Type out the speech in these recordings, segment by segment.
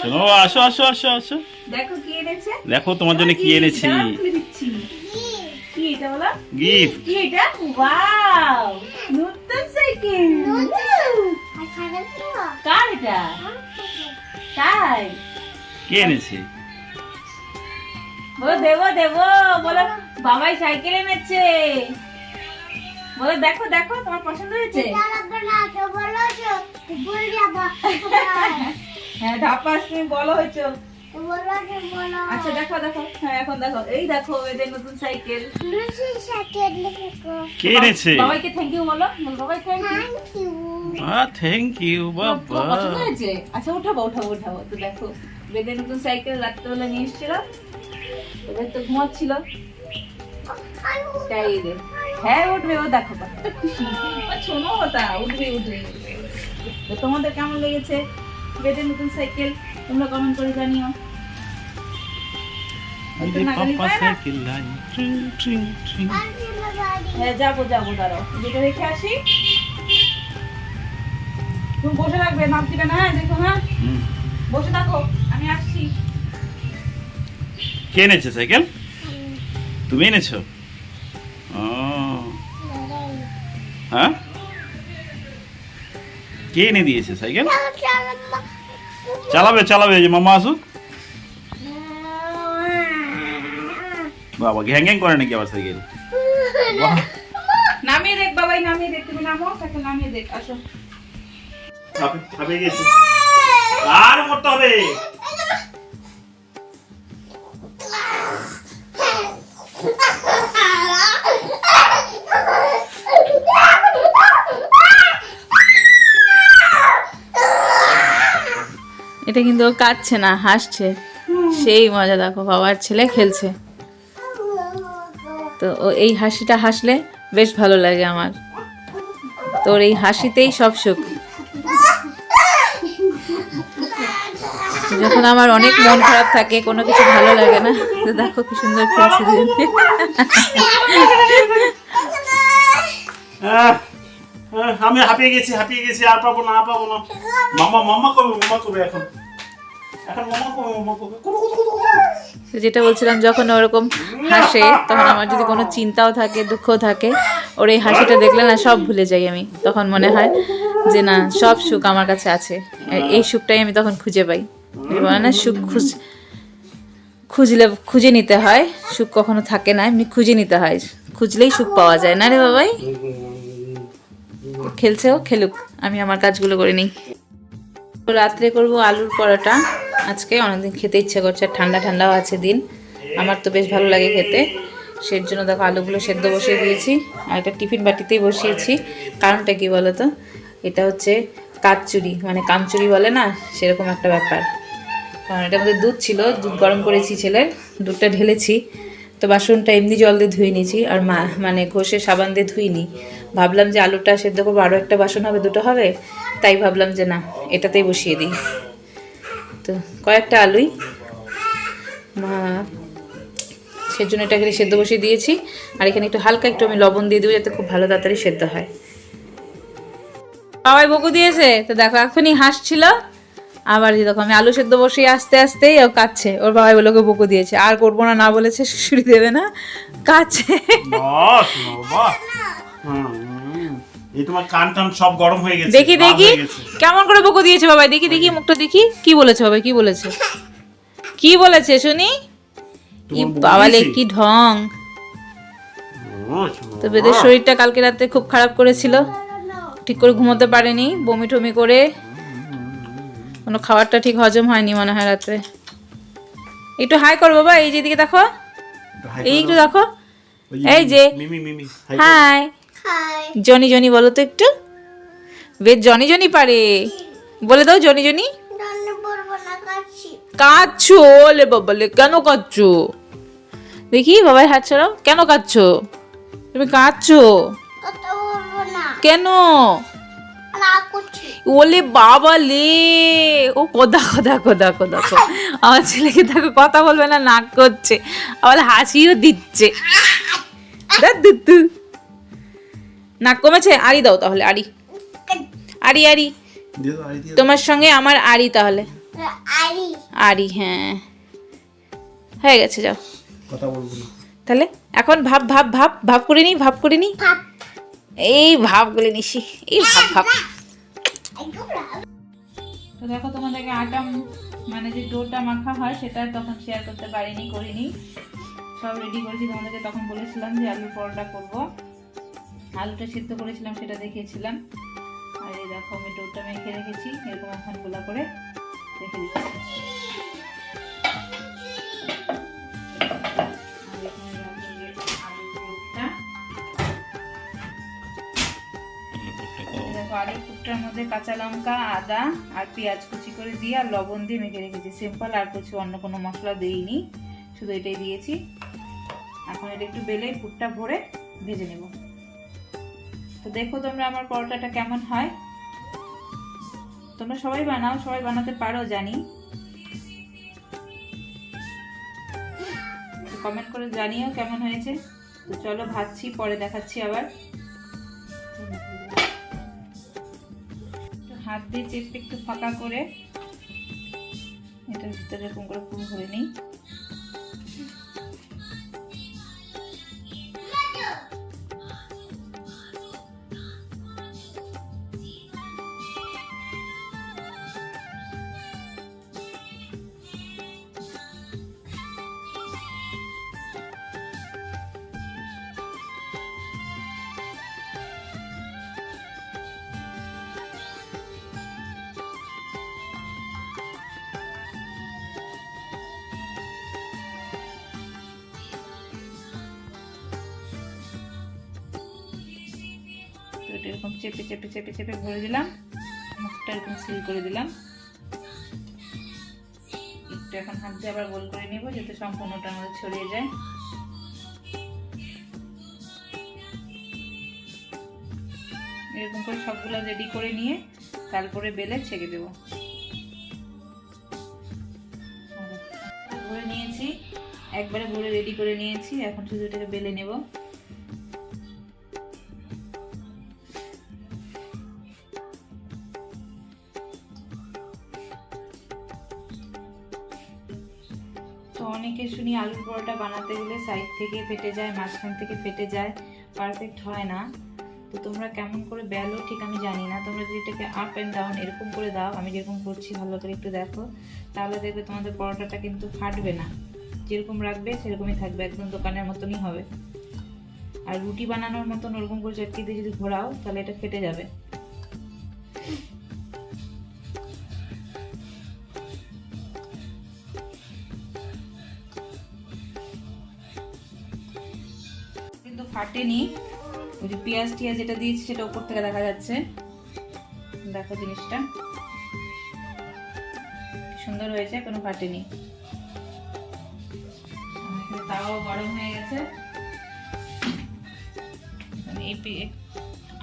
শোনো আসো আসো আসো আসো। দেখো কি এনেছে? দেখো তোমার জন্য কি এনেছি। দাঁড়াও, খুলে দিচ্ছি। কি এটা বলো? গিফট। কি এটা? ওয়াও! নতুন সাইকেল। কার এটা? তাই। কে এনেছে? বলো দেবো দেবো বলো। বাবাই সাইকেল এনেছে। বলো দেখো দেখো তোমার পছন্দ হয়েছে? হ্যাঁ ধাপাস তুমি বলো হয়েছো। আচ্ছা দেখো দেখো। হ্যাঁ এখন দেখো। এই দেখো এদের নতুন সাইকেল। কে এনেছে? বাবাইকে থ্যাংক ইউ বলো। বাবাই থ্যাংক ইউ আ থ্যাংক ইউ বাবা পছন্দ হয়েছে? আচ্ছা উঠাবো উঠাবো উঠাবো। তো দেখো বেদের নতুন সাইকেল রাত্রেবেলা নিয়ে এসেছিল। এবার তো ঘুমাচ্ছিল। তাই রে হ্যাঁ উঠবে ও দেখো শোনো ওটা উঠবে উঠবে তো তোমাদের কেমন লেগেছে? বেদের নতুন সাইকেল তোমরা কমেন্ট করে জানিও। হ্যাঁ যাব যাব দাঁড়াও। যেটা রেখে আসি। তুমি বসে রাখবে নাম দিবে না হ্যাঁ দেখো হ্যাঁ? বসে থাকো আমি আসছি। কে এনেছে সাইকেল তুমি এনেছো? হ্যাঁ? কে এনে দিয়েছে সাইকেল? চালাবে চালাবে যে মামা আসুক। বাবা ঘ্যাং ঘ্যাং করে নাকি আবার সাইকেল? নামিয়ে দেখ বাবাই নামিয়ে দেখ তুমি নামো তাকে নামিয়ে দেখ আসো। আর করতে হবে। এটা কিন্তু ও কাঁদছে না, হাসছে। সেই মজা দেখো, বাবার ছেলে খেলছে। তো ও এই হাসিটা হাসলে বেশ ভালো লাগে আমার। তোর এই হাসিতেই সব সুখ। যখন আমার অনেক মন খারাপ থাকে, কোনো কিছু ভালো লাগে না, তো দেখো কি সুন্দর খেলছে আমি হাঁপিয়ে গেছি হাঁপিয়ে গেছি, আর পাবো না পাবো না। মামা মামা কবে মামা কবে এখন। যেটা বলছিলাম, যখন ওরকম হাসে, তখন আমার যদি কোনো চিন্তাও থাকে, দুঃখও থাকে, ওর এই হাসিটা দেখলে না সব ভুলে যাই আমি। তখন মনে হয় যে না, সব সুখ আমার কাছে আছে। এই সুখটাই আমি তখন খুঁজে পাই। বলে না, সুখ খুঁজ খুঁজলে খুঁজে নিতে হয়। সুখ কখনো থাকে না, এমনি খুঁজে নিতে হয়। খুঁজলেই সুখ পাওয়া যায়। না রে বাবাই? খেলছেও খেলুক। আমি আমার কাজগুলো করে নিই। রাত্রে করব আলুর পরোটা। আজকে অনেকদিন খেতে ইচ্ছে করছে, আর ঠান্ডা ঠান্ডাও আছে দিন। আমার তো বেশ ভালো লাগে খেতে। সেই জন্য দেখো, আলুগুলো সেদ্ধ বসিয়ে দিয়েছি, আর একটা টিফিন বাটিতেই বসিয়েছি। কারণটা কি বলো তো এটা হচ্ছে কাচচুরি মানে কামচুরি বলে না? সেরকম একটা ব্যাপার। কারণ এটার মধ্যে দুধ ছিল, দুধ গরম করেছি ছেলের, দুধটা ঢেলেছি। তো বাসনটা এমনি জল দিয়ে ধুয়ে নিয়েছি, আর মা মানে ঘষে সাবান দিয়ে ধুইনি। ভাবলাম যে আলুটা সেদ্ধ করব আরও একটা বাসন হবে, দুটো হবে। তাই ভাবলাম যে না, এটাতেই বসিয়ে দিই। তো, কয়েকটা আলুই। মা, সেজন্য এটাকে সেদ্ধ বসিয়ে দিয়েছি। আর এখানে একটু হালকা একটু আমি লবণ দিয়ে দেবো যাতে খুব ভালো তাড়াতাড়ি সেদ্ধ হয়। বাবাই বকু দিয়েছে। তো দেখো, এখনই হাসছিল। আবার দেখো, আমি আলু সেদ্ধ বসিয়ে আস্তে আস্তেই ও কাচ্ছে। ওর বাবাই বলে ওকে বকু দিয়েছে, আর করব না না বলেছে শুশুরি দেবে না। কাচ্ছে। এই তোমার কান টান সব গরম হয়ে গেছে দেখি দেখি। কেমন করে বকু দিয়েছে বাবাই দেখি দেখি মুখটা দেখি। কি বলেছে কি বলেছে? কি বলেছে শুনি? বাবালে কি ঢং। তো বেদের শরীরটা কালকে রাতে খুব খারাপ করেছিল। ঠিক করে ঘুমোতে পারেনি বমি টমি করে। কোনো খাবারটা ঠিক হজম হয়নি মনে হয় রাত্রে একটু হাই কর বাবা এই যেদিকে দেখো। এই একটু দেখো। এই যে। হাই। জনি জনি বলো তো একটু। বেশ জনি জনি পারে। বলে দাও জনি জনি। কাঁদছো। ওলে বাবালে কেন কাঁদছো? দেখি বাবাই হাত ছাড়াও কেন কাঁদছো? তুমি কাঁদছো? কেন? ওলে বাবা লে। ও কোদা কোদা কোদা কোদা আমার ছেলেকে দেখো কথা বলবে না নাক করছে। আবার হাসিও দিচ্ছে। নাক কমেছে? আড়ি দাও তাহলে আড়ি। আড়ি আড়ি। তোমার সঙ্গে আমার আড়ি তাহলে। আড়ি। হ্যাঁ। হয়ে গেছে যাও। কথা বলব না। তাহলে এখন ভাব ভাব ভাব ভাব করে নি ভাব করে নি। এই ভাব গুলি নিশি এই ভাব ভাব। তো দেখো তোমাদেরকে আটা মানে যে ডোটা মাখা হয় সেটা তখন শেয়ার করতে পারিনি করিনি। সব রেডি করেছি তোমাদেরকে তখন বলেছিলাম যে আলুর পরোটা করব। আলুটা সিদ্ধ করেছিলাম, সেটা দেখিয়েছিলাম। আর এই দেখো, আমি ডোটা মেখে রেখেছি, এরকম এখন গোলা করে রেখে দিচ্ছি। আলুর পুরটার মধ্যে কাঁচা লঙ্কা, আদা আর পেঁয়াজ কুচি করে দিয়ে আর লবণ দিয়ে মেখে রেখেছি। সিম্পল আর কিছু অন্য কোনো মশলা দিইনি, শুধু এটাই দিয়েছি। এখন এটা একটু বেলে পুরটা ভরে ভেজে নেব। তো দেখো তোমরা আমার পরোটাটা কেমন হয়। তোমরা সবাই বানাও, সবাই বানাতে পারো, জানি। কমেন্ট করে জানিও কেমন হয়েছে। তো চলো ভাজছি, পরে দেখাচ্ছি আবার। হাত দিয়ে চেপে একটু ফাঁকা করে। এটার ভিতরে এরকম করে পুরো ভরে নিই। এটা এরকম চেপে চেপে চেপে চেপে ভরে দিলাম। মুখটা এরকম সিল করে দিলাম। একটু এখন হাত দিয়ে আবার গোল করে নিব যাতে সম্পূর্ণটা মধ্যে ছড়িয়ে যায়। এরকম করে সবগুলো রেডি করে নিয়ে তারপরে বেলে ছেঁকে দেবো। নিয়েছি। একবারে ভরে রেডি করে নিয়েছি। এখন শুধু এটাকে বেলে নেব। তো অনেকে শুনি আলুর পরোটা বানাতে গেলে সাইড থেকে ফেটে যায়, মাঝখান থেকে ফেটে যায় পারফেক্ট হয় না। তো তোমরা কেমন করে বেলো ঠিক আমি জানি না। তোমরা যদি এটাকে আপ অ্যান্ড ডাউন এরকম করে দাও, আমি যেরকম করছি ভালো করে একটু দেখো, তাহলে দেখবে তোমাদের পরোটাটা কিন্তু ফাটবে না। যেরকম রাখবে সেরকমই থাকবে, একদম দোকানের মতনই হবে। আর রুটি বানানোর মতন ওরকম করে চটকি দিয়ে যদি ঘোরাও, তাহলে এটা ফেটে যাবে। কিন্তু ফাটেনি ওই যে পেঁয়াজ টিয়াজ যেটা দিয়েছি সেটা উপর থেকে দেখা যাচ্ছে। দেখো জিনিসটা। সুন্দর হয়েছে কোনো আমার এখানে তাওয়াও গরম হয়ে গেছে। আমি এই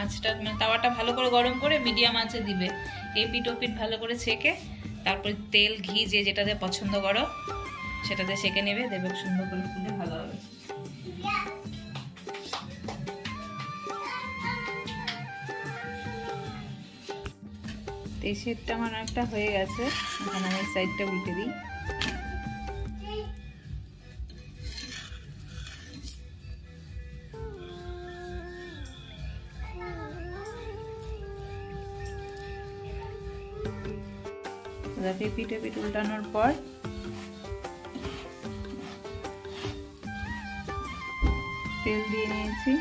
আঁচটা মানে তাওয়াটা ভালো করে গরম করে মিডিয়াম আঁচে দিবে। এই পিঠ পিঠ ভালো করে ছেঁকে, তারপরে তেল, ঘি যে যেটাতে পছন্দ করো সেটাতে সেঁকে নেবে দেবে সুন্দর করে ফুলে ভালো হবে। এই সেটটা আমার একটা হয়ে গেছে। এখন আমি সাইডটা উল্টে দিই। যাতে পিঠে পিঠ উল্টানোর পর তেল দিয়ে নিয়েছি।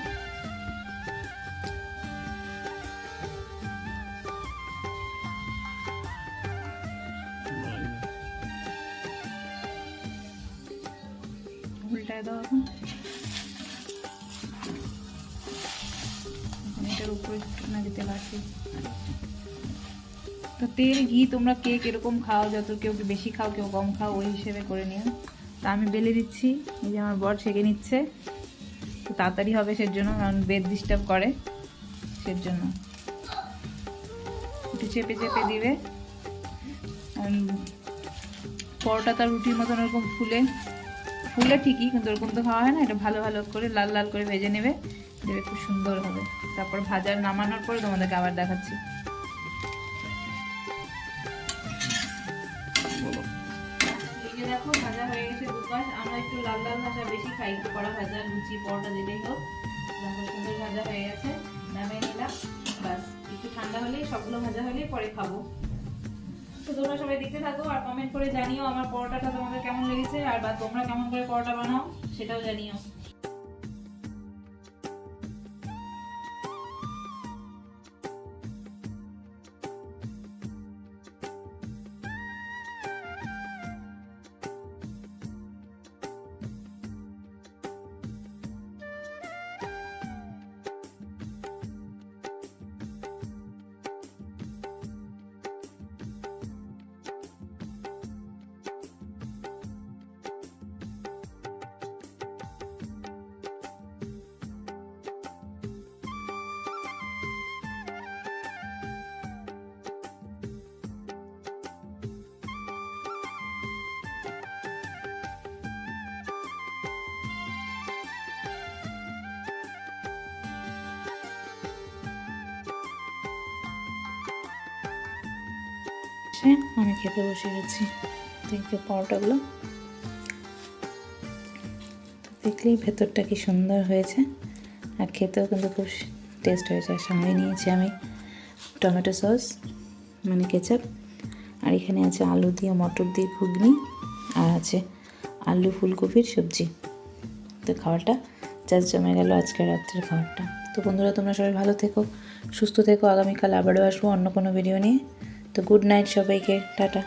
উল্টায় দাও এখন। এটার উপরে একটুখানি তেল আছে। তো তেল, ঘি তোমরা কে কীরকম খাও, যত কেউ বেশি খাও, কেউ কম খাও, ওই হিসেবে করে নিও। তা আমি বেলে দিচ্ছি, এই যে আমার বর ছেঁকে নিচ্ছে। তো তাড়াতাড়ি হবে সের জন্য কারণ বেদ ডিস্টার্ব করে সের জন্য একটু চেপে চেপে দিবে। পরোটা তার রুটির মতন ওরকম ফুলে। ফুলে ঠিকই কিন্তু ওরকম তো খাওয়া হয় না এটা ভালো ভালো করে লাল লাল করে ভেজে নেবে দেবে খুব সুন্দর হবে। তারপর ভাজার নামানোর পরে তোমাদেরকে আবার দেখাচ্ছি। দেখো ভাজা হয়ে গেছে দুপাশ আমরা একটু লাল লাল ভাজা বেশি খাই কড়া ভাজা লুচি পরোটা দিলেই হোক। সুন্দর ভাজা হয়ে গেছে নামিয়ে নিলাম বাস একটু ঠান্ডা হলেই সবগুলো ভাজা হলেই পরে খাব। তো তোমরা সবাই দেখতে থাকো আর কমেন্ট করে জানিও আমার পরোটাটা তোমাদের কেমন লেগেছে আর বা তোমরা কেমন করে পরোটা বানাও সেটাও জানিও। সে আমি খেতে বসে গেছি। দেখতে পরোটাগুলো। দেখলেই ভেতরটা কি সুন্দর হয়েছে। আর খেতেও কিন্তু খুব টেস্ট হয়েছে। আর সঙ্গে নিয়েছি আমি টমেটো সস মানে কেচাপ। আর এখানে আছে আলু দিয়ে মটর দিয়ে ঘুগনি। আর আছে আলু ফুলকপির সবজি। তো খাবারটা জাস্ট জমে গেল আজকে রাত্রের খাবারটা। তো বন্ধুরা, তোমরা সবাই ভালো থেকো, সুস্থ থেকো। আগামীকাল আবারও আসব অন্য কোনো ভিডিও নিয়ে। তো গুড নাইট সবাইকে টাটা।